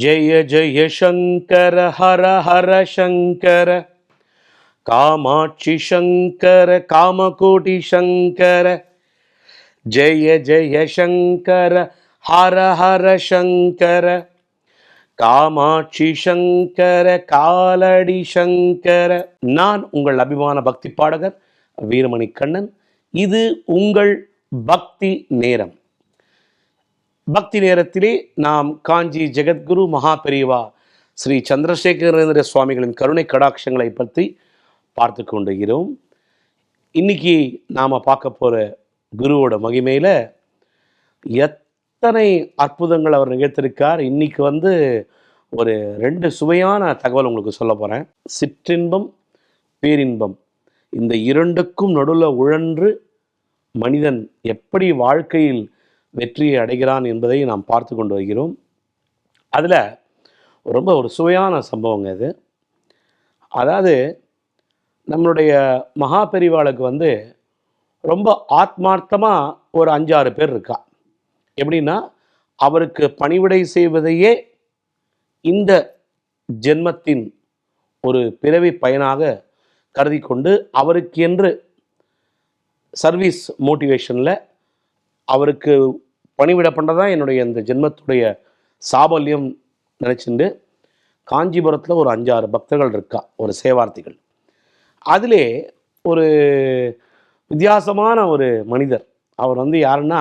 ஜெய ஜெய சங்கர ஹர ஹர சங்கர. காமாட்சி சங்கர காமகோட்டி சங்கர. ஜெய ஜெய சங்கர ஹர ஹர சங்கர. காமாட்சி சங்கர காலடி சங்கர. நான் உங்கள் அபிமான பக்தி பாடகர் வீரமணி கண்ணன் இது உங்கள் பக்தி நேரம். பக்தி நேரத்திலே நாம் காஞ்சி ஜெகத்குரு மகா பெரியவா ஸ்ரீ சந்திரசேகரேந்திர சுவாமிகளின் கருணை கடாட்சங்களை பற்றி பார்த்து கொண்டுகிறோம் இன்னைக்கு நாம் பார்க்க போகிற குருவோட மகிமையில் எத்தனை அற்புதங்கள் அவர் நிகழ்த்திருக்கார். இன்னைக்கு வந்து ஒரு ரெண்டு சுவையான தகவல் உங்களுக்கு சொல்ல போகிறேன் சிற்றின்பம் பேரின்பம். இந்த இரண்டுக்கும் நடுவில் உழன்று மனிதன் எப்படி வாழ்க்கையில் வெற்றியை அடைகிறான் என்பதை நாம் பார்த்து கொண்டு வருகிறோம். அதில் ரொம்ப ஒரு சுவையான சம்பவங்க இது. அதாவது நம்மளுடைய மகா பெரிவாளுக்கு வந்து ரொம்ப ஆத்மார்த்தமாக ஒரு அஞ்சாறு பேர் இருக்கா. எப்படின்னா அவருக்கு பணிவிடை செய்வதையே இந்த ஜென்மத்தின் ஒரு பிறவி பயனாக கருதி கொண்டு அவருக்கு என்று சர்வீஸ் மோட்டிவேஷனில் அவருக்கு பணிவிட பண்ணுறதான் என்னுடைய இந்த ஜென்மத்துடைய சாபல்யம் நினச்சிண்டு காஞ்சிபுரத்தில் ஒரு அஞ்சாறு பக்தர்கள் இருக்கா ஒரு சேவார்த்திகள். அதிலே ஒரு வித்தியாசமான ஒரு மனிதர். அவர் வந்து யாருன்னா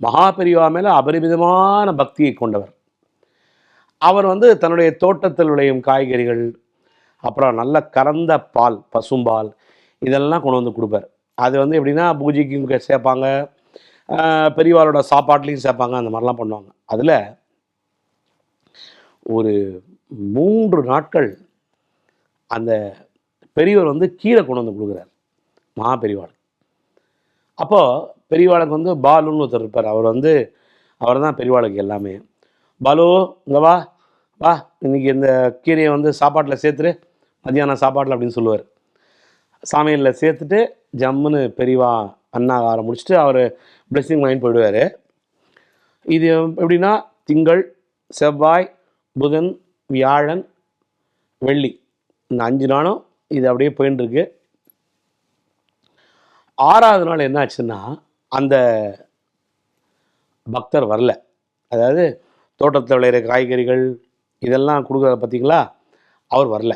மகாபெரிவா மேலே அபரிமிதமான பக்தியை கொண்டவர். அவர் வந்து தன்னுடைய தோட்டத்தில் விளையும் காய்கறிகள் அப்புறம் நல்ல கறந்த பால் பசும்பால் இதெல்லாம் கொண்டு வந்து கொடுப்பார். அது வந்து எப்படின்னா பூஜைக்கும் சேர்ப்பாங்க. பெரியவாளோட சாப்பாட்லேயும் சேர்ப்பாங்க. அந்த மாதிரிலாம் பண்ணுவாங்க. அதில் ஒரு மூன்று நாட்கள் அந்த பெரியவர் வந்து கீரை கொண்டு வந்து கொடுக்குறார். மகா பெரியவாள் அப்போது பெரியவாளுக்கு வந்து பாலுன்னு ஒருத்தர் இருப்பார். அவர் வந்து அவர் தான் பெரியவாளுக்கு எல்லாமே. பாலு இங்கே வா. வா இன்றைக்கி இந்த கீரையை வந்து சாப்பாட்டில் சேர்த்துரு. மத்தியானம் சாப்பாட்டில் அப்படின்னு சொல்லுவார். சாமியில் சேர்த்துட்டு ஜம்முன்னு பெரியவா அன்னாகாரம் முடிச்சுட்டு அவர் பிளெஸ்ஸிங் வாங்கிட்டு போயிடுவார். இது எப்படின்னா திங்கள் செவ்வாய் புதன் வியாழன் வெள்ளி. இந்த அஞ்சு நாளும் இது அப்படியே போயின்னு இருக்கு ஆறாவது நாள் என்ன ஆச்சுன்னா அந்த பக்தர் வரல. அதாவது தோட்டத்தில் விளையிற காய்கறிகள் இதெல்லாம் கொடுக்குறத பார்த்தீங்களா அவர் வரல.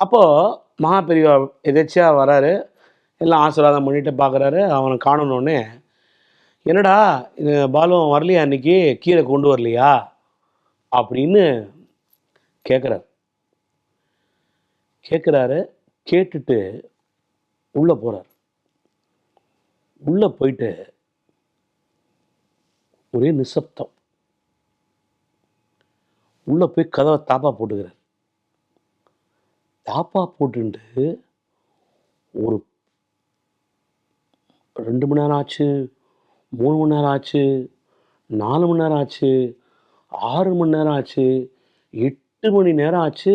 அப்போது மகா பெரியவா எதேச்சியாக வராரு. எல்லாம் ஆசீர்வாதம் பண்ணிட்டு பார்க்குறாரு அவனை காணணுன்னே என்னடா இது பாலு வரலையா அன்னைக்கு கீழே கொண்டு வரலையா? அப்படின்னு கேட்குறாரு கேட்குறாரு கேட்டுட்டு உள்ளே போகிறார் உள்ளே போயிட்டு ஒரே நிசப்தம். உள்ளே போய் கதவை தாப்பா போட்டுக்கிறார். தாப்பா போட்டுட்டு ஒரு ரெண்டு மணி நேரம் ஆச்சு மூணு மணி நேரம் ஆச்சு நாலு மணி நேரம் ஆச்சு ஆறு மணி நேரம் ஆச்சு எட்டு மணி நேரம் ஆச்சு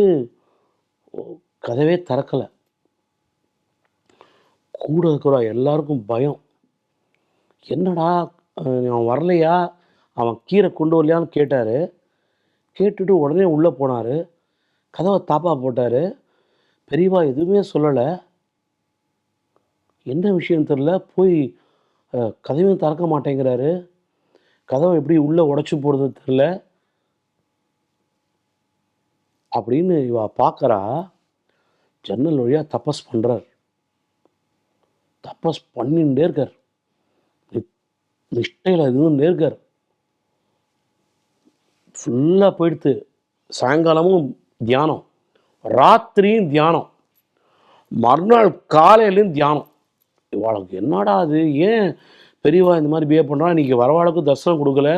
கதவே திறக்கலை. கூட இருக்கிற எல்லாருக்கும் பயம். என்னடா அவன் வரலையா? அவன் கீரை கொண்டு வரலையான்னு கேட்டார். கேட்டுட்டு உடனே உள்ளே போனார். கதவை தாப்பா போட்டார். பெரியவா எதுவுமே சொல்லலை. என்ன விஷயம் தெரில போய் கதவையும் திறக்க மாட்டேங்கிறாரு. கதவை எப்படி உள்ளே உடச்சி போடுறது தெரில அப்படின்னு இவ பார்க்கறா ஜன்னல் வழியாக தபஸ் பண்ணுறார் தபஸ் பண்ணிகிட்டே இருக்கார். நிஷ்டையில் இருந்துட்டே இருக்கார். ஃபுல்லாக போயிடுத்து சாயங்காலமும் தியானம். ராத்திரியும் தியானம். மறுநாள் காலையிலையும் தியானம். இவாளுக்கு என்னடா அது? ஏன் பெரியவா இந்த மாதிரி பிஹேவ் பண்ணுறா இன்றைக்கி வரவாளுக்கு தரிசனம் கொடுக்கல.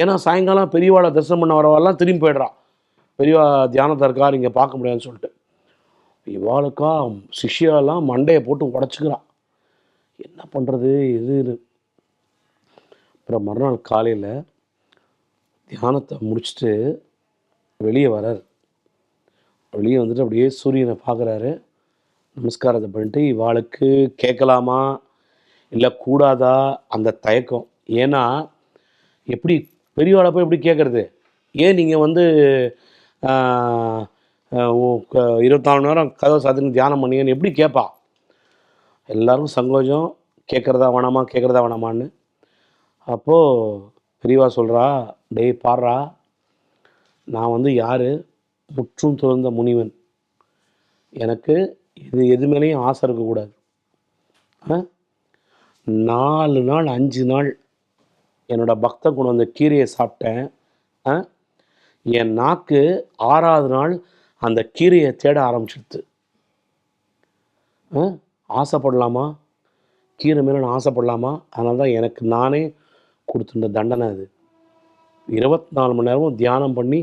ஏன்னா சாயங்காலம் பெரியவாளை தரிசனம் பண்ண வரவாள்லாம் திரும்பி போயிடுறா. பெரியவா தியானத்தை இருக்கா? நீங்கள் பார்க்க முடியாதுன்னு சொல்லிட்டு. இவாளுக்கா சிஷ்யாலாம் மண்டையை போட்டு உடச்சிக்கிறான் என்ன பண்ணுறது எதுன்னு அப்புறம் மறுநாள் காலையில் தியானத்தை முடிச்சுட்டு வெளியே வரார் வெளியே வந்துட்டு அப்படியே சூரியனை பார்க்குறாரு. நமஸ்காரத்தை பண்ணிட்டு இவாளுக்கு கேட்கலாமா இல்லை கூடாதா அந்த தயக்கம்? ஏன்னா எப்படி பெரியவாளை போய் எப்படி கேட்குறது? ஏன் நீங்கள் வந்து இருபத்தாலு நேரம் கதவை சாத்தின்னு தியானம் பண்ணீங்கன்னு எப்படி கேட்பா? எல்லாருக்கும் சங்கோஜம். கேட்குறதா வேணாமா? கேட்குறதா வேணாமான்னு. அப்போது பெரியவா சொல்கிறா டேய் பாடுறா. நான் வந்து யார்? முற்றும் துறந்த முனிவன். எனக்கு இது எது மேலேயும் ஆசை இருக்கக்கூடாது ஆ? நாலு நாள் அஞ்சு நாள் என்னோடய பக்த கொண்டு வந்த கீரையை சாப்பிட்டேன் ஆ? என் நாக்கு ஆறாவது நாள் அந்த கீரையை தேட ஆரம்பிச்சிடுது ஆ? ஆசைப்படலாமா கீரை மேலே நான் ஆசைப்படலாமா அதனால தான் எனக்கு நானே கொடுத்துட்ட தண்டனை அது இருபத்தி நாலு மணி நேரமும் தியானம் பண்ணி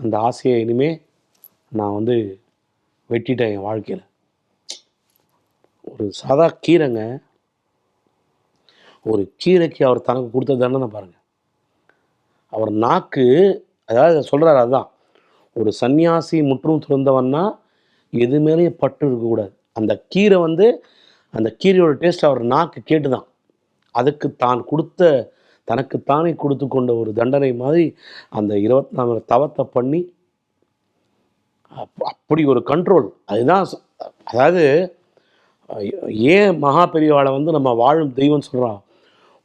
அந்த ஆசையை இனிமேல் நான் வந்து வெட்டிட்டேன் என் வாழ்க்கையில். ஒரு சாதா கீரைங்க ஒரு கீரைக்கு அவர் தனக்கு கொடுத்த தண்டனை பாருங்க. அவர் நாக்கு அதாவது சொல்கிறாரு அதுதான் ஒரு சன்னியாசி முற்றும் துறந்தவன்னா எது மேலேயும் பட்டு இருக்கக்கூடாது அந்த கீரை வந்து அந்த கீரையோட டேஸ்ட் அவர் நாக்கு கேட்டுதான். அதுக்கு தான் கொடுத்த தனக்குத்தானே கொடுத்து கொண்ட ஒரு தண்டனை மாதிரி அந்த இருபத்தி நாலு தவத்தை பண்ணி அப்படி ஒரு கண்ட்ரோல் அதுதான் அதாவது ஏன் மகா பெரியவாளை வந்து நம்ம வாழும் தெய்வம்னு சொல்கிறான்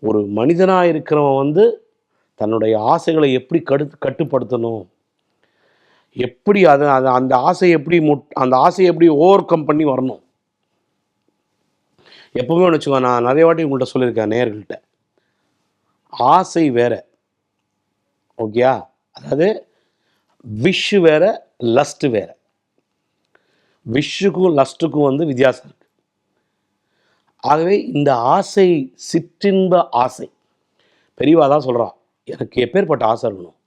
ஒரு மனிதனாக இருக்கிறவன் வந்து தன்னுடைய ஆசைகளை எப்படி கடு கட்டுப்படுத்தணும்? எப்படி அதை அதை அந்த ஆசையை எப்படி முட் அந்த ஆசையை எப்படி ஓவர் கம் பண்ணி வரணும்? எப்பவுமே ஒன்று வச்சுக்கோ நான் நிறைய வாட்டி உங்கள்கிட்ட சொல்லியிருக்கேன் நேர்கள்கிட்ட ஆசை வேற. ஓகேயா அதாவது விஷ் வேற லஸ்ட்டு வேறு. விஷுக்கும் லஸ்ட்டுக்கும் வந்து வித்தியாசம் இருக்குது ஆகவே இந்த ஆசை சிற்றின்ப ஆசை. பெரியவா தான் சொல்கிறா எனக்கு எப்பேற்பட்ட ஆசை இருக்கணும்?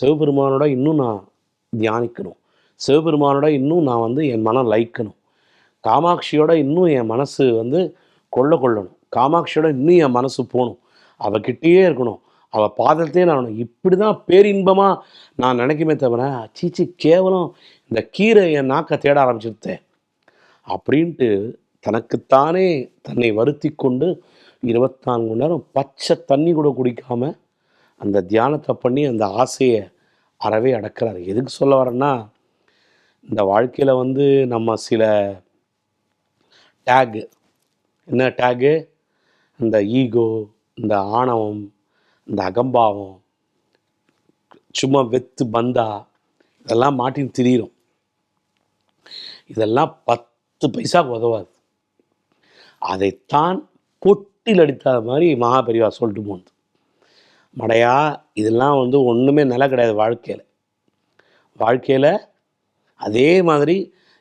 சிவபெருமானோட இன்னும் நான் தியானிக்கணும். சிவபெருமானோட இன்னும் நான் வந்து என் மனம் லைக்கணும். காமாட்சியோட இன்னும் என் மனசு வந்து கொள்ள கொள்ளணும். காமாட்சியோட இன்னும் என் மனசு போகணும். அவகிட்டேயே இருக்கணும். அவள் பாதத்தையே நான் இப்படி தான் பேரின்பமாக நான் நினைக்குமே தவிர சீச்சி கேவலம் இந்த கீரை என் நாக்கை தேட ஆரம்பிச்சிருத்தேன் அப்படின்ட்டு தனக்குத்தானே தன்னை வருத்தி கொண்டு இருபத்தான்கு மணி நேரம் பச்சை தண்ணி கூட குடிக்காம அந்த தியானத்தை பண்ணி அந்த ஆசையை அறவே அடக்கிறார். எதுக்கு சொல்ல வரேன்னா இந்த வாழ்க்கையில் வந்து நம்ம சில டேகு என்ன டேகு? இந்த ஈகோ இந்த ஆணவம் இந்த அகம்பாவம் சும்மா வெத்து பந்தா இதெல்லாம் மாட்டின்னு திரியிடும் இதெல்லாம் பத்து பைசா உதவாது. அதைத்தான் பொட்டில் அடித்தாத மாதிரி மகாபெரிவா சொல்லிட்டு போனது. மடையா இதெல்லாம் வந்து ஒன்றுமே நிலை கிடையாது வாழ்க்கையில். வாழ்க்கையில் அதே மாதிரி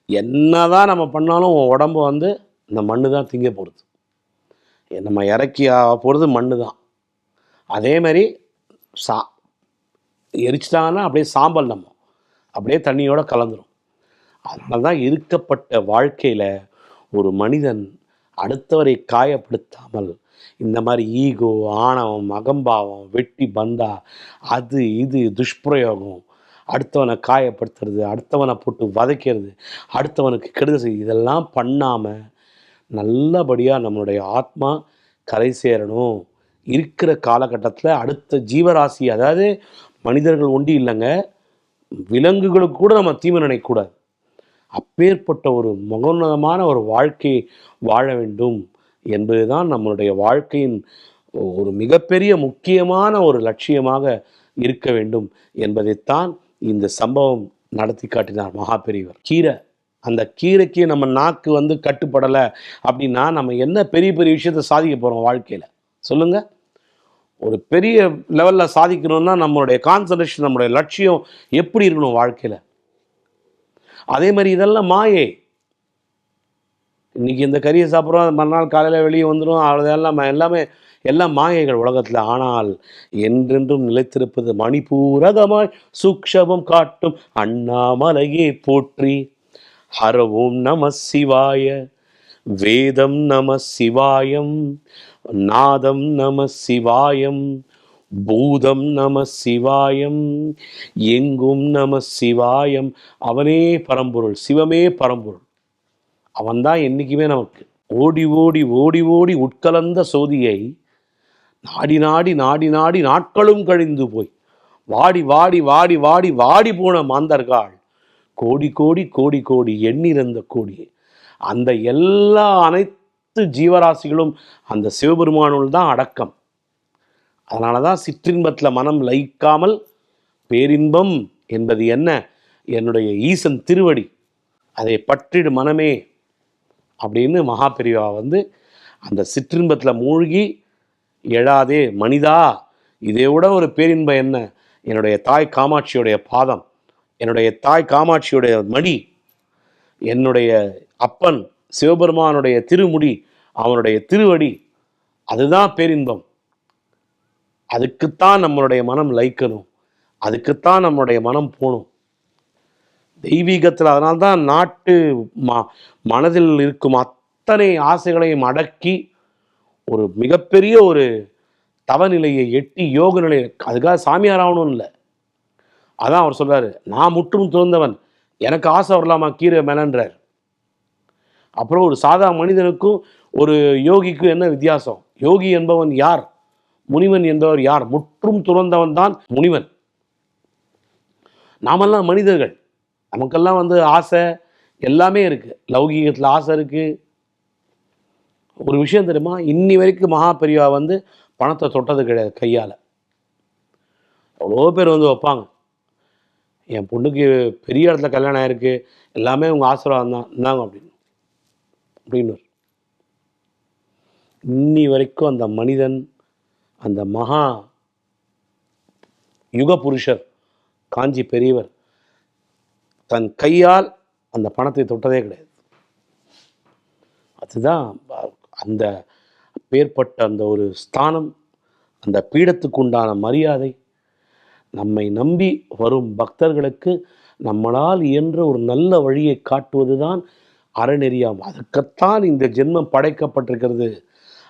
என்னதான் நம்ம பண்ணாலும் உன் உடம்பு வந்து இந்த மண்ணு தான் திங்க போகிறது நம்ம இறக்கி போகிறது மண்ணு தான் அதே மாதிரி சா எரிச்சிட்டாங்கன்னா அப்படியே சாம்பல் நம்ம. அப்படியே தண்ணியோட கலந்துரும். அதனால தான் இருக்கப்பட்ட வாழ்க்கையில் ஒரு மனிதன் அடுத்தவரை காயப்படுத்தாமல் இந்த மாதிரி ஈகோ ஆணவம் அகம்பாவம் வெட்டி பந்தா அது இது துஷ்பிரயோகம் அடுத்தவனை காயப்படுத்துறது அடுத்தவனை போட்டு வதைக்கிறது அடுத்தவனுக்கு கெடுதல் செய்யுது இதெல்லாம் பண்ணாமல் நல்லபடியாக நம்மளுடைய ஆத்மா கரை சேரணும். இருக்கிற காலகட்டத்தில் அடுத்த ஜீவராசி அதாவது மனிதர்கள் ஒண்டி இல்லைங்க விலங்குகளுக்கு கூட நம்ம தீமை நினைக்கூடாது அப்பேற்பட்ட ஒரு மகோன்னதமான ஒரு வாழ்க்கை வாழ வேண்டும் என்பதுதான் நம்மளுடைய வாழ்க்கையின் ஒரு மிகப்பெரிய முக்கியமான ஒரு லட்சியமாக இருக்க வேண்டும் என்பதைத்தான் இந்த சம்பவம் நடத்தி காட்டினார் மகாபெரியவர். கீரை அந்த கீரைக்கு நம்ம நாக்கு வந்து கட்டுப்படலை அப்படின்னா நம்ம என்ன பெரிய பெரிய விஷயத்தை சாதிக்க போகிறோம் வாழ்க்கையில்? சொல்லுங்கள் ஒரு பெரிய லெவலில் சாதிக்கணும்னா நம்மளுடைய கான்சன்ட்ரேஷன் நம்மளுடைய லட்சியம் எப்படி இருக்கணும் வாழ்க்கையில்? அதே மாதிரி இதெல்லாம் மாயை. இன்னைக்கு இந்த கறியை சாப்பிட்றோம் மறுநாள் காலையில் வெளியே வந்துடும் அதெல்லாம் எல்லாமே எல்லாம் மாயைகள் உலகத்தில். ஆனால் என்றென்றும் நிலைத்திருப்பது மணிபூரகமாய் சூக்ஷமம் காட்டும் அண்ணாமலையே போற்றி. ஹரவும் நம சிவாய வேதம் நம சிவாயம் நாதம் நம சிவாயம் பூதம் நம சிவாயம் எங்கும் நம சிவாயம். அவனே பரம்பொருள் சிவமே பரம்பொருள். அவன்தான் என்றைக்குமே நமக்கு. ஓடி ஓடி ஓடி ஓடி உட்கலந்த சோதியை நாடி நாடி நாடி நாடி நாட்களும் கழிந்து போய். வாடி வாடி வாடி வாடி வாடி போன மாந்தர்கள் கோடி கோடி கோடி கோடி எண்ணிறந்த கோடி அந்த எல்லா அனைத்து ஜீவராசிகளும் அந்த சிவபெருமானுள் தான் அடக்கம். அதனால தான் சிற்றின்பத்தில் மனம் லயிக்காமல் பேரின்பம் என்பது என்ன? என்னுடைய ஈசன் திருவடி. அதை பற்றிடு மனமே அப்படின்னு மகாபெரிவா வந்து அந்த சிற்றின்பத்தில் மூழ்கி எழாதே மனிதா இதை விட ஒரு பேரின்பம் என்ன? என்னுடைய தாய் காமாட்சியுடைய பாதம் என்னுடைய தாய் காமாட்சியுடைய மடி என்னுடைய அப்பன் சிவபெருமானுடைய திருமுடி அவனுடைய திருவடி அதுதான் பேரின்பம். அதுக்குத்தான் நம்மளுடைய மனம் லைக்கணும். அதுக்குத்தான் நம்மளுடைய மனம் போகணும். தெய்வீகத்தில் அதனால்தான் நாட்டு மா மனதில் இருக்கும் அத்தனை ஆசைகளையும் அடக்கி ஒரு மிகப்பெரிய ஒரு தவநிலையை எட்டி யோக நிலையை அதுக்காக சாமியார் ஆகணும் இல்லை. அதான் அவர் சொல்கிறாரு நான் முற்றும் துறந்தவன். எனக்கு ஆசை வரலாமா? கீரை மேலன்றார். அப்புறம் ஒரு சாதா மனிதனுக்கும் ஒரு யோகிக்கும் என்ன வித்தியாசம்? யோகி என்பவன் யார்? முனிவன் என்பவர் யார்? முற்றும் துறந்தவன் தான் முனிவன். நாமெல்லாம் மனிதர்கள். நமக்கெல்லாம் வந்து ஆசை எல்லாமே இருக்குது லௌகீகத்தில் ஆசை இருக்குது ஒரு விஷயம் தெரியுமா? இன்னி வரைக்கும் மகா பெரியவா வந்து பணத்தை தொட்டது கிடையாது கையால். எவ்வளோ பேர் வந்து வைப்பாங்க. என் பொண்ணுக்கு பெரிய இடத்துல கல்யாணம் ஆயிருக்கு. எல்லாமே உங்கள் ஆசீர்வாதம் தான். இருந்தாங்க அப்படின்னு. அப்படின்னு இன்னி வரைக்கும் அந்த மனிதன் அந்த மகா யுக புருஷர் காஞ்சி பெரியவர் தன் கையால் அந்த பணத்தை தொட்டதே கிடையாது. அதுதான் அந்த பேர்பட்ட அந்த ஒரு ஸ்தானம் அந்த பீடத்துக்கு உண்டான மரியாதை. நம்மை நம்பி வரும் பக்தர்களுக்கு நம்மளால் இயன்ற ஒரு நல்ல வழியை காட்டுவது தான் அறநெறியாம். அதுக்குத்தான் இந்த ஜென்மம் படைக்கப்பட்டிருக்கிறது.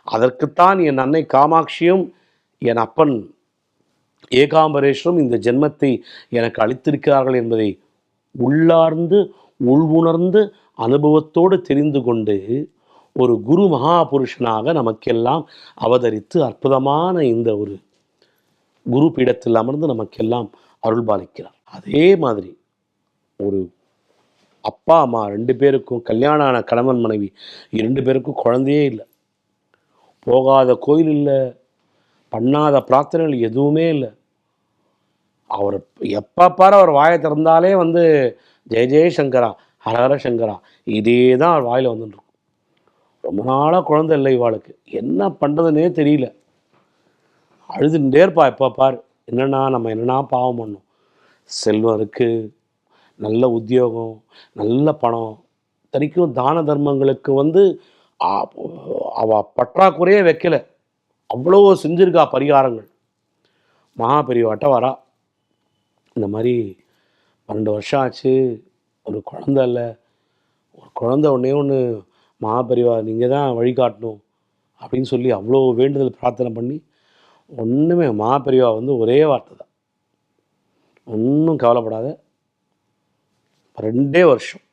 அதற்குத்தான் என் அன்னை காமாட்சியும் என் அப்பன் ஏகாம்பரேஸ்வரும் இந்த ஜென்மத்தை எனக்கு அளித்திருக்கிறார்கள் என்பதை உள்ளார்ந்து உள்வுணர்ந்து அனுபவத்தோடு தெரிந்து கொண்டு ஒரு குரு மகாபுருஷனாக நமக்கெல்லாம் அவதரித்து அற்புதமான இந்த ஒரு குரு பீடத்தில் அமர்ந்து நமக்கெல்லாம் அருள்பாலிக்கிறார். அதே மாதிரி ஒரு அப்பா அம்மா ரெண்டு பேருக்கும் கல்யாணம் ஆன கணவன் மனைவி ரெண்டு பேருக்கும் குழந்தையே இல்லை. போகாத கோயில் இல்லை. பண்ணாத பிரார்த்தனைகள் எதுவுமே இல்லை. அவர் எப்போ பாரு அவர் வாயை திறந்தாலே வந்து ஜெய ஜெய சங்கரா ஹரஹர சங்கரா. இதே தான் அவர் வாயில் வந்துட்டுருக்கும் ரொம்ப நாளாக குழந்தை இல்லை இவாளுக்கு. என்ன பண்ணுறதுனே தெரியல. அழுதுண்டே இருப்பா எப்போ பார். என்னென்னா நம்ம என்னென்னா பாவம் பண்ணோம். செல்வம் இருக்குது நல்ல உத்தியோகம் நல்ல பணம் தனிக்கும் தான தர்மங்களுக்கு வந்து அவ பற்றாக்குறையே வைக்கல. அவ்வளோ செஞ்சுருக்கா பரிகாரங்கள். மகா பெரியவாட்ட வரா. இந்த மாதிரி பன்னெண்டு வருஷம் ஆச்சு. ஒரு குழந்த இல்லை. ஒரு குழந்த ஒன்றே ஒன்று மகாபெரிவா நீங்கள் தான் வழிகாட்டணும் அப்படின்னு சொல்லி அவ்வளோ வேண்டுதல் பிரார்த்தனை பண்ணி ஒன்றுமே மகாபெரிவா வந்து ஒரே வார்த்தை தான். ஒன்றும் கவலைப்படாத. ரெண்டே வருஷம்.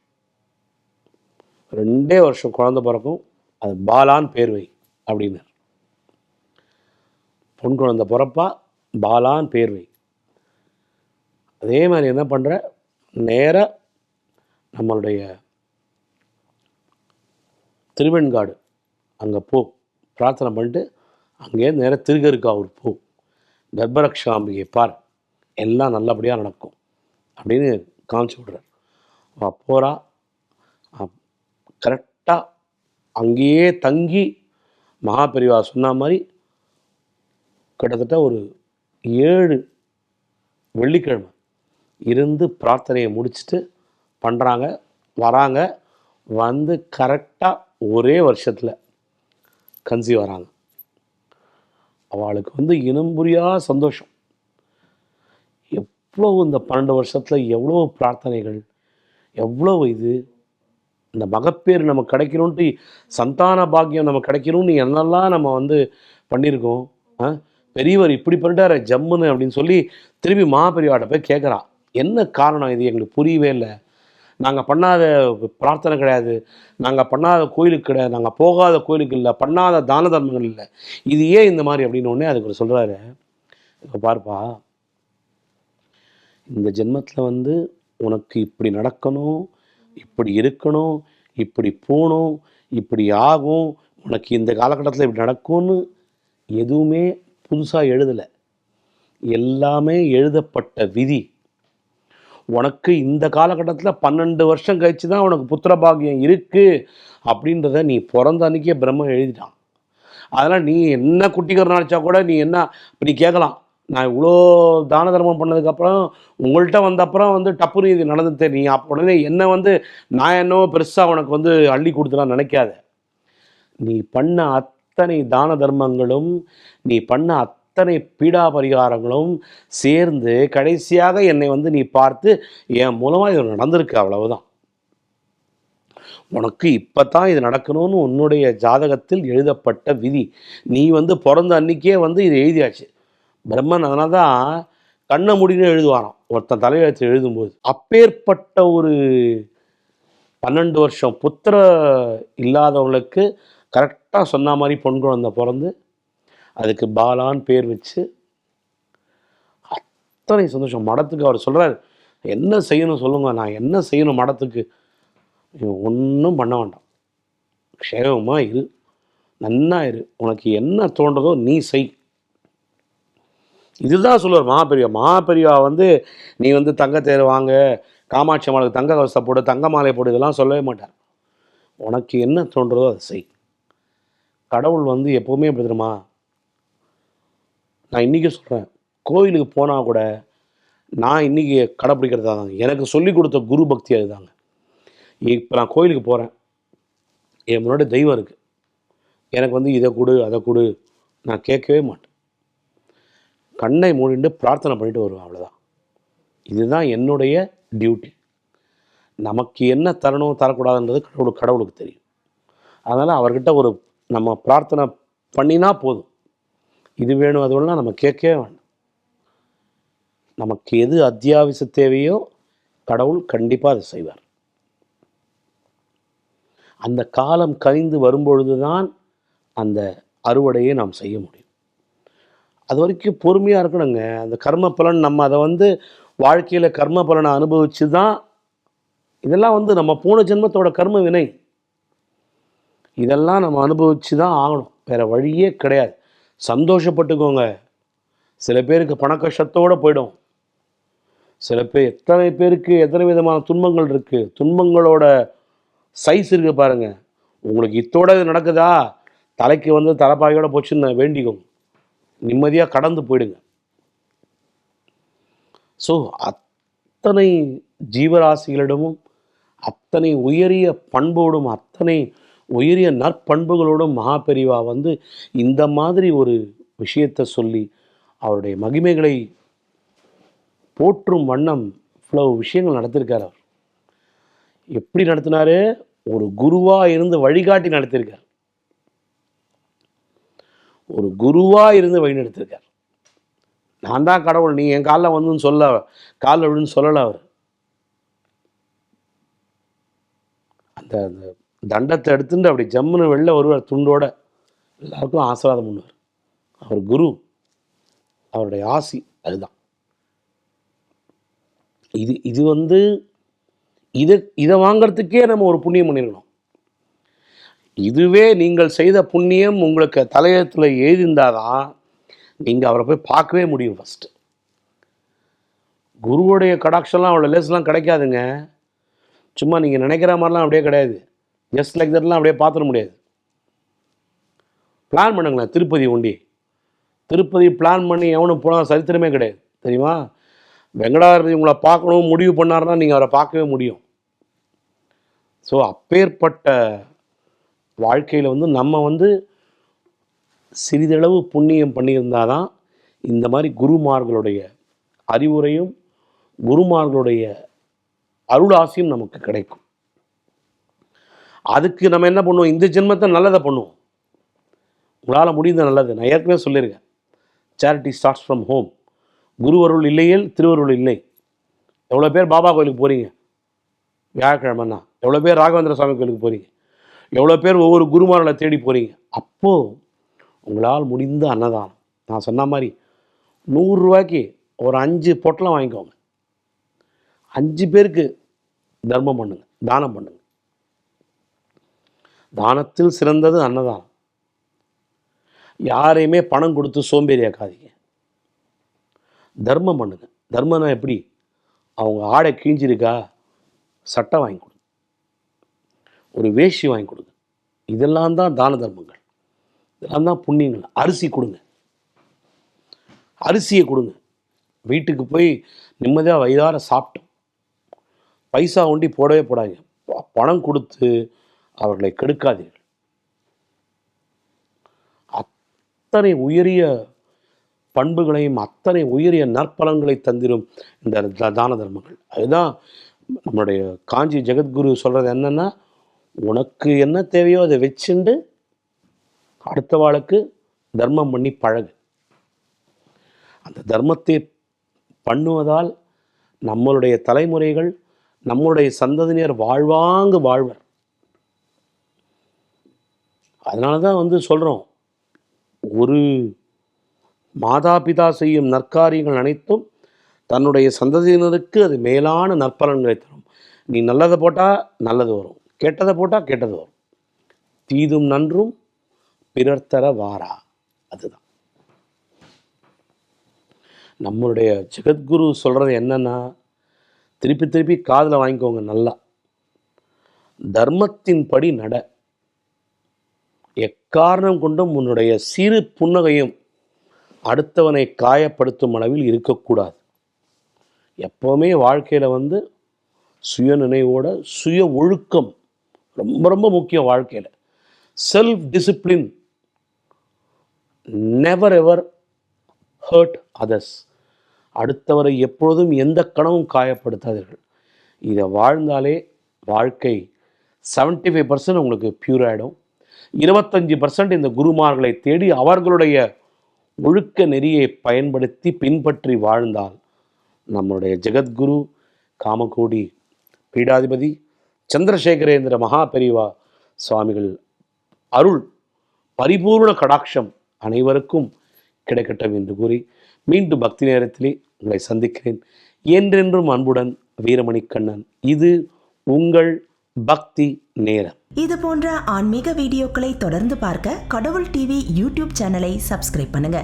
ரெண்டே வருஷம் குழந்தை பிறக்கும் அது பாலான் பேர் வை அப்படின்னார். பொன் குழந்தை பிறப்பா பாலான் பேர் வை. அதே மாதிரி என்ன பண்ணுற நேராக நம்மளுடைய திருவெண்காடு அங்கே போ. பிரார்த்தனை பண்ணிட்டு அங்கேயே நேராக திருகருக்காவூர் போ. கர்ப்பரக்ஷாம்பிகை பார். எல்லாம் நல்லபடியாக நடக்கும் அப்படின்னு காமிச்சு விடுறார். போகிறா கரெக்டாக அங்கேயே தங்கி மகாபெரிவா சொன்ன மாதிரி கிட்டத்தட்ட ஒரு ஏழு வெள்ளிக்கிழமை இருந்து பிரார்த்தனையை முடிச்சுட்டு பண்ணுறாங்க வராங்க. வந்து கரெக்டாக ஒரே வருஷத்தில் கன்சீவ் வராங்க அவளுக்கு வந்து இனம் புரியாத சந்தோஷம். எவ்வளோ இந்த பன்னெண்டு வருஷத்தில் எவ்வளோ பிரார்த்தனைகள் எவ்வளோ இது? இந்த மகப்பேறு நமக்கு கிடைக்கணுன்ட்டு சந்தான பாக்கியம் நமக்கு கிடைக்கணும்னு என்னெல்லாம் நம்ம வந்து பண்ணியிருக்கோம் ஆ? பெரியவர் இப்படி பண்ணிட்டாரு ஜம்முன்னு அப்படின்னு சொல்லி திரும்பி மாபெரியவாட்ட போய் கேட்குறா என்ன காரணம் இது? எங்களுக்கு புரியவே இல்லை. நாங்கள் பண்ணாத பிரார்த்தனை கிடையாது. நாங்கள் பண்ணாத கோயிலுக்கு கிடையாது. நாங்கள் போகாத கோயிலுக்கு இல்லை. பண்ணாத தான தர்மங்கள் இல்லை. இது ஏன் இந்த மாதிரி அப்படின்னு உடனே அதுக்கு ஒரு சொல்கிறாரு இப்போ பார்ப்பா இந்த ஜென்மத்தில் வந்து உனக்கு இப்படி நடக்கணும் இப்படி இருக்கணும் இப்படி போகணும் இப்படி ஆகும் உனக்கு இந்த காலகட்டத்தில் இப்படி நடக்கும்னு எதுவுமே புதுசாக எழுதலை. எல்லாமே எழுதப்பட்ட விதி. உனக்கு இந்த காலகட்டத்தில் பன்னெண்டு வருஷம் கழிச்சு தான் உனக்கு புத்திர பாக்கியம் இருக்குது அப்படின்றத நீ பிறந்த அன்னைக்கே பிரம்ம எழுதிட்டான். அதெல்லாம் நீ என்ன குட்டிக்கர் நினச்சா கூட நீ என்ன இப்ப நீ கேட்கலாம். நான் இவ்வளோ தான தர்மம் பண்ணதுக்கப்புறம் உங்கள்கிட்ட வந்த அப்புறம் வந்து டப்புனு இது நடந்தது நீ அப்போ உடனே என்ன வந்து நான் என்னவோ பெருசாக உனக்கு வந்து அள்ளி கொடுத்துலாம் நினைக்காத. நீ பண்ண அத்தனை தான தர்மங்களும் நீ பண்ண அத்தனை பீடா பரிகாரங்களும் சேர்ந்து கடைசியாக என்னை வந்து நீ பார்த்து என் மூலமாக இது நடந்திருக்கு அவ்வளவுதான். உனக்கு இப்போ தான் இது நடக்கணும்னு உன்னுடைய ஜாதகத்தில் எழுதப்பட்ட விதி. நீ வந்து பிறந்த அன்னைக்கே வந்து இது எழுதியாச்சு. பிரம்மன் அதனால தான் கண்ணை முடின்னு எழுதுவாராம். ஒருத்தன் தலையெழுத்து எழுதும்போது. அப்பேற்பட்ட ஒரு பன்னெண்டு வருஷம் புத்திர இல்லாதவங்களுக்கு கரெக்டாக சொன்ன மாதிரி பொன் குழந்தை பிறந்து அதுக்கு பாலான்னு பேர் வச்சு அத்தனை சந்தோஷம். மடத்துக்கு அவர் சொல்கிறார் என்ன செய்யணும் சொல்லுங்க நான் என்ன செய்யணும் மடத்துக்கு? ஒன்றும் பண்ண வேண்டாம். க்ஷேமமாக இரு நன்னா இரு. உனக்கு என்ன தோன்றதோ நீ செய். இதுதான் சொல்லுவார் மகாபெரியா மகாபெரியா வந்து நீ வந்து தங்கத்தேர் வாங்க காமாட்சி அம்மாளுக்கு தங்க கவசத்தை போடு தங்க மாலை போடு இதெல்லாம் சொல்லவே மாட்டார். உனக்கு என்ன தோன்றதோ அதை செய். கடவுள் வந்து எப்போவுமே எப்படி தெரியுமா? நான் இன்றைக்கி சொல்கிறேன் கோயிலுக்கு போனால் கூட நான் இன்றைக்கி கடைப்பிடிக்கிறது தாங்க எனக்கு சொல்லி கொடுத்த குரு பக்தி அதுதாங்க. இப்போ நான் கோயிலுக்கு போகிறேன் என் முன்னாடி தெய்வம் இருக்குது எனக்கு வந்து இதை கொடு அதை கொடு. நான் கேட்கவே மாட்டேன். கண்ணை மூடிட்டு பிரார்த்தனை பண்ணிட்டு வருவேன் அவ்வளோதான் இதுதான் என்னுடைய டியூட்டி நமக்கு என்ன தரணும் தரக்கூடாதுன்றது கடவுளுக்கு கடவுளுக்கு தெரியும். அதனால் அவர்கிட்ட ஒரு நம்ம பிரார்த்தனை பண்ணினா போதும். இது வேணும் அது வேணும்னா நம்ம கேட்கவே வேண்டாம். நமக்கு எது அத்தியாவசிய தேவையோ கடவுள் கண்டிப்பாக அதை செய்வார். அந்த காலம் கழிந்து வரும்பொழுது தான் அந்த அறுவடையை நாம் செய்ய முடியும். அது வரைக்கும் பொறுமையாக இருக்கணுங்க. அந்த கர்ம பலன் நம்ம அதை வந்து வாழ்க்கையில் கர்ம பலனை அனுபவிச்சு தான் இதெல்லாம் வந்து நம்ம போன ஜென்மத்தோட கர்ம வினை. இதெல்லாம் நம்ம அனுபவிச்சு தான் ஆகணும். வேறு வழியே கிடையாது. சந்தோஷப்பட்டுக்கோங்க. சில பேருக்கு பண கஷ்டத்தோடு போயிடும். சில பேர் எத்தனை பேருக்கு எத்தனை விதமான துன்பங்கள் இருக்குது துன்பங்களோட சைஸ் இருக்குது பாருங்க. உங்களுக்கு இத்தோட இது நடக்குதா? தலைக்கு வந்து தலைப்பாயோட போச்சுன்னு வேண்டிக்கும் நிம்மதியாக கடந்து போயிடுங்க. ஸோ அத்தனை ஜீவராசிகளிடமும் அத்தனை உயரிய பண்போடும் அத்தனை உயரிய நற்பண்புகளோடும் மகாபெரிவா வந்து இந்த மாதிரி ஒரு விஷயத்தை சொல்லி அவருடைய மகிமைகளை போற்றும் வண்ணம் இவ்வளவு விஷயங்கள் நடத்திருக்கார் அவர். எப்படி நடத்தினாரு? ஒரு குருவாக இருந்து வழிகாட்டி நடத்திருக்கார். ஒரு குருவா இருந்து வழிநடத்திருக்கார். நான் தான் கடவுள் நீ என் காலில் வந்துன்னு சொல்ல காலில் விழுன்னு சொல்லலை அவர். அந்த அந்த தண்டத்தை எடுத்துட்டு அப்படி ஜம்முன்னு வெளில வருவார் துண்டோட எல்லாருக்கும் ஆசீர்வாதம் பண்ணுவார். அவர் குரு அவருடைய ஆசி அதுதான். இது இது வந்து இது இதை வாங்கிறதுக்கே நம்ம ஒரு புண்ணியம் பண்ணிருக்கணும். இதுவே நீங்கள் செய்த புண்ணியம் உங்களுக்கு தலையத்தில் எழுதியிருந்தாதான் நீங்கள் அவரை போய் பார்க்கவே முடியும் ஃபஸ்ட்டு குருவுடைய கடாட்சம்லாம் அவ்வளோ லேஸ்லாம் கிடைக்காதுங்க. சும்மா நீங்கள் நினைக்கிற மாதிரிலாம் அப்படியே கிடையாது. ஜஸ்ட் லைக் தட்லாம் அப்படியே பார்த்துட முடியாது. பிளான் பண்ணுங்களேன் திருப்பதி ஒண்டி திருப்பதி பிளான் பண்ணி எவனும் போனால் சரித்திரமே கிடையாது. தெரியுமா? வெங்கடாதிபதி உங்களை பார்க்கணும் முடிவு பண்ணாருன்னா நீங்கள் அவரை பார்க்கவே முடியும். ஸோ அப்பேற்பட்ட வாழ்க்கையில் வந்து நம்ம வந்து சிறிதளவு புண்ணியம் பண்ணியிருந்தால் தான் இந்த மாதிரி குருமார்களுடைய அறிவுரையும் குருமார்களுடைய அருளாசியும் நமக்கு கிடைக்கும். அதுக்கு நம்ம என்ன பண்ணுவோம்? இந்த ஜென்மத்தை நல்லதை பண்ணுவோம். உங்களால் முடிந்த நல்லது. நான் ஏற்கனவே சொல்லியிருக்கேன். சேரிட்டி ஸ்டார்ட்ஸ் ஃப்ரம் ஹோம் குருவருள் இல்லையேல் திருவருள் இல்லை. எவ்வளோ பேர் பாபா கோயிலுக்கு போகிறீங்க வியாழக்கிழமைன்னா. எவ்வளோ பேர் ராகவேந்திர சுவாமி கோயிலுக்கு போகிறீங்க எவ்வளோ பேர் ஒவ்வொரு குருமார்களை தேடி போகிறீங்க அப்போது உங்களால் முடிந்த அன்னதானம். நான் சொன்ன மாதிரி நூறுரூவாய்க்கு ஒரு அஞ்சு பொட்டலம் வாங்கிக்கோங்க. அஞ்சு பேருக்கு தர்மம் பண்ணுங்க தானம் பண்ணுங்க. தானத்தில் சிறந்தது அன்னதானம். யாரையுமே பணம் கொடுத்து சோம்பேறியாக்காதீங்க தர்மம் பண்ணுங்க. தர்மம்னா எப்படி? அவங்க ஆடை கிழிஞ்சிருக்கா? சட்டை வாங்கி கொடுங்க ஒரு வேஷ்டி வாங்கி கொடுங்க. இதெல்லாம் தான் தான தர்மங்கள். இதெல்லாம் தான் புண்ணியங்கள். அரிசி கொடுங்க. அரிசியை கொடுங்க. வீட்டுக்கு போய் நிம்மதியாக வயிறார சாப்பிட்டோம். பைசா ஒண்டி போடவே போடாதீங்க. பணம் கொடுத்து அவர்களை கெடுக்காதீர்கள். அத்தனை உயரிய பண்புகளையும் அத்தனை உயரிய நற்பலன்களை தந்திரும் இந்த தான தர்மங்கள். அதுதான் நம்மளுடைய காஞ்சி ஜெகத்குரு சொல்கிறது என்னன்னா உனக்கு என்ன தேவையோ அதை வச்சுண்டு அடுத்த வாளுக்கு தர்மம் பண்ணி பழகு. அந்த தர்மத்தை பண்ணுவதால் நம்மளுடைய தலைமுறைகள் நம்மளுடைய சந்ததியினர் வாழ்வாங்கு வாழ்வர். அதனால தான் வந்து சொல்கிறோம் ஒரு மாதாபிதா செய்யும் நற்காரியங்கள் அனைத்தும் தன்னுடைய சந்ததியினருக்கு அது மேலான நற்பலன்களை தரும். நீ நல்லதை போட்டால் நல்லது வரும். கெட்டதை போட்டால் கெட்டது வரும். தீதும் நன்றும் பிறர் தர வாரா. அதுதான். நம்மளுடைய ஜெகத்குரு சொல்கிறது என்னன்னா திருப்பி திருப்பி காதில் வாங்கிக்கோங்க நல்லா. தர்மத்தின்படி நட. எக்காரணம் கொண்டும் உன்னுடைய சிறு புன்னகையும் அடுத்தவனை காயப்படுத்தும் அளவில் இருக்கக்கூடாது. எப்போவுமே வாழ்க்கையில் வந்து சுய நினைவோட சுய ஒழுக்கம் ரொம்ப ரொம்ப முக்கியம் வாழ்க்கையில். Self discipline never ever hurt others அடுத்தவரை எப்பொழுதும் எந்த கணவும் காயப்படுத்தாதீர்கள். இதை வாழ்ந்தாலே வாழ்க்கை 75% ஃபைவ் பர்சன்ட் உங்களுக்கு பியூர் ஆகிடும் இருபத்தஞ்சி பர்சன்ட் இந்த குருமார்களை தேடி அவர்களுடைய ஒழுக்க நெறியை பயன்படுத்தி பின்பற்றி வாழ்ந்தால் நம்மளுடைய ஜெகத்குரு காமகோடி பீடாதிபதி சந்திரசேகரேந்திர மகா பெரிவா சுவாமிகள் அருள் பரிபூர்ண கடாட்சம் அனைவருக்கும் கிடைக்கட்டும் என்று கூறி மீண்டும் பக்தி நேரத்திலே உங்களை சந்திக்கிறேன். என்றென்றும் அன்புடன் வீரமணி கண்ணன் இது உங்கள் பக்தி நேரம். இது போன்ற ஆன்மீக வீடியோக்களை தொடர்ந்து பார்க்க கடவுள் டிவி யூடியூப் சேனலை சப்ஸ்கிரைப் பண்ணுங்க.